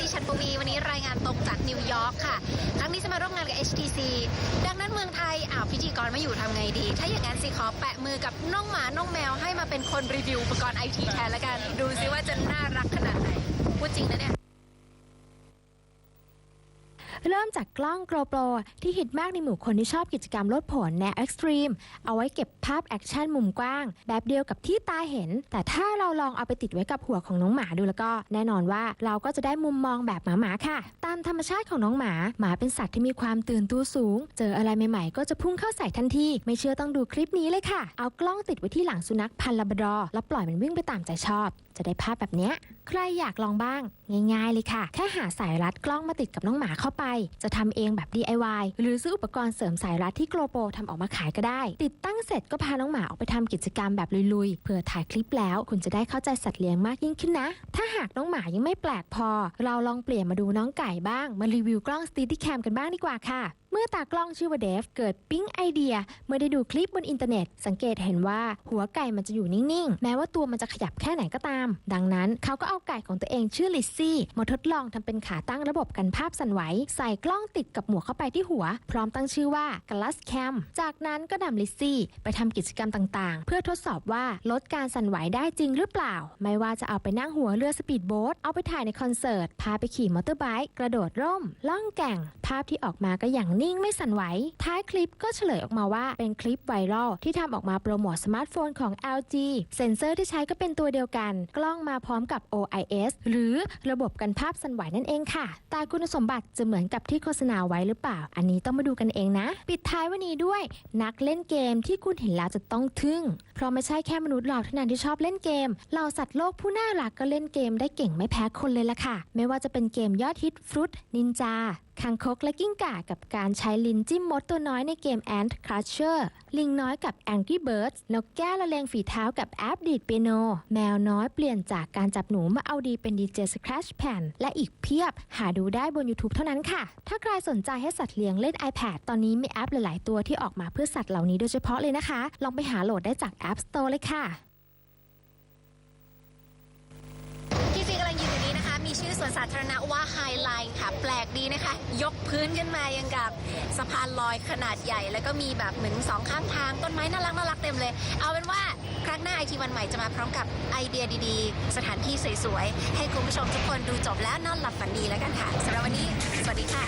ดีชันปวีวันนี้รายงานตรงจากนิวยอร์กค่ะ ครั้งนี้จะมาร่วมงานกับ HTC ดังนั้นเมืองไทยอ้าวพิธีกรไม่อยู่ทำไงดี ถ้าอย่างนั้นสิขอแปะมือกับน้องหมา น้องแมวให้มาเป็นคนรีวิวอุปกรณ์ไอทีแทนละกัน ดูซิว่าจะน่ารักขนาดไหน พูดจริงนะเนี่ย เริ่มจากกล้อง GoPro ที่ฮิตมากในหมู่คนที่ชอบกิจกรรมลดผลแนวเอ็กซ์ตรีมเอาไว้เก็บภาพแอคชั่นมุมกว้าง แบบเดียวกับที่ตาเห็น แต่ถ้าเราลองเอาไปติดไว้กับหัวของน้องหมาดูแล้วก็แน่นอนว่าเราก็จะได้มุมมองแบบหมาๆค่ะ ตามธรรมชาติของน้องหมา หมาเป็นสัตว์ที่มีความตื่นตัวสูง เจออะไรใหม่ๆ ก็จะพุ่งเข้าใส่ทันที ไม่เชื่อต้องดูคลิปนี้เลยค่ะ เอากล้องติดไว้ที่หลังสุนัขพันลาบดอร์แล้วปล่อยมันวิ่งไปตามใจชอบ จะได้ภาพแบบเนี้ยใครอยากลองบ้าง ง่าย ๆ เลยค่ะ แค่หาสายรัดกล้องมาติดกับน้องหมาเข้าไปจะทำเองแบบ DIY หรือซื้ออุปกรณ์เสริมสายรัดที่โกลโปทำออกมาขายก็ได้ ติดตั้งเสร็จก็พาน้องหมาออกไปทำกิจกรรมแบบลุยๆ เพื่อถ่ายคลิปแล้ว คุณจะได้เข้าใจสัตว์เลี้ยงมากยิ่งขึ้นนะ ถ้าหากน้องหมายังไม่แปลกพอ เราลองเปลี่ยนมาดูน้องไก่บ้าง มารีวิวกล้องสตีดี้แคมกันบ้างดีกว่าค่ะ มื่อตากล้องชื่อว่าเดฟเกิดปิ๊งไอเดีย เมื่อได้ดูคลิปบนอินเทอร์เน็ต สังเกตเห็นว่าหัวไก่มันจะอยู่นิ่ง ๆ แม้ว่าตัวมันจะขยับแค่ไหนก็ตาม ดังนั้นเขาก็เอาไก่ของตัวเองชื่อลิซซี่มาทดลองทำเป็นขาตั้งระบบกันภาพสั่นไหว ใส่กล้องติดกับหมวกเข้าไปที่หัว พร้อมตั้งชื่อว่า Glass Cam จากนั้นก็นำลิซซี่ไปทำกิจกรรมต่าง ๆ เพื่อทดสอบว่าลดการสั่นไหวได้จริงหรือเปล่า ไม่ว่าจะเอาไปนั่งหัวเรือสปีดโบ๊ทเอาไปถ่ายในคอนเสิร์ตพาไปขี่มอเตอร์ไบค์กระโดดร่ม ล่องแก่ง ภาพที่ออกมาก็อย่างนิ่ิ่งไม่สั่นไหว ท้ายคลิปก็เฉลยออกมาว่าเป็นคลิปไวรัลที่ทำออกมาโปรโมทสมาร์ทโฟนของ LG เซ็นเซอร์ที่ใช้ก็เป็นตัวเดียวกัน กล้องมาพร้อมกับ OIS หรือระบบกันภาพสั่นไหวนั่นเองค่ะ แต่คุณสมบัติจะเหมือนกับที่โฆษณาไว้หรือเปล่า อันนี้ต้องมาดูกันเองนะ ปิดท้ายวันนี้ด้วย นักเล่นเกมที่คุณเห็นแล้วจะต้องทึ่ง เพราะไม่ใช่แค่มนุษย์เราเท่านั้นที่ชอบเล่นเกมเหล่าสัตว์โลกผู้น่ารักก็เล่นเกมได้เก่งไม่แพ้คนเลยล่ะค่ะ ไม่ว่าจะเป็นเกมยอดฮิตฟรุตนินจาางคกและกิ้งก่ากับการใช้ลิ้นจิ้มมดตัวน้อยในเกม Ant Crusher ลิงน้อยกับ Angry Birds นกแก้วละเลงฝีเท้ากับแอปดีดเปียโน แมวน้อยเปลี่ยนจากการจับหนูมาเอาดีเป็น DJ Scratch Pen และอีกเพียบ หาดูได้บน YouTube เท่านั้นค่ะ ถ้าใครสนใจให้สัตว์เลี้ยงเล่น iPad ตอนนี้มีแอปหลาย ๆ ตัวที่ออกมาเพื่อสัตว์เหล่านี้โดยเฉพาะเลยนะคะ ลองไปหาโหลดได้จาก App Store เลยค่ะ ชื่อสวนสาธารณะว่าไฮไลน์ค่ะ แปลกดีนะคะ ยกพื้นขึ้นมายังกับสะพานลอยขนาดใหญ่ แล้วก็มีแบบเหมือนสองข้างทางต้นไม้น่ารักน่ารักเต็มเลย เอาเป็นว่าครั้งหน้าไอทีวันใหม่จะมาพร้อมกับไอเดียดีๆ สถานที่สวยๆ ให้คุณผู้ชมทุกคนดูจบแล้วนอนหลับฝันดีแล้วกันค่ะสำหรับวันนี้ สวัสดีค่ะ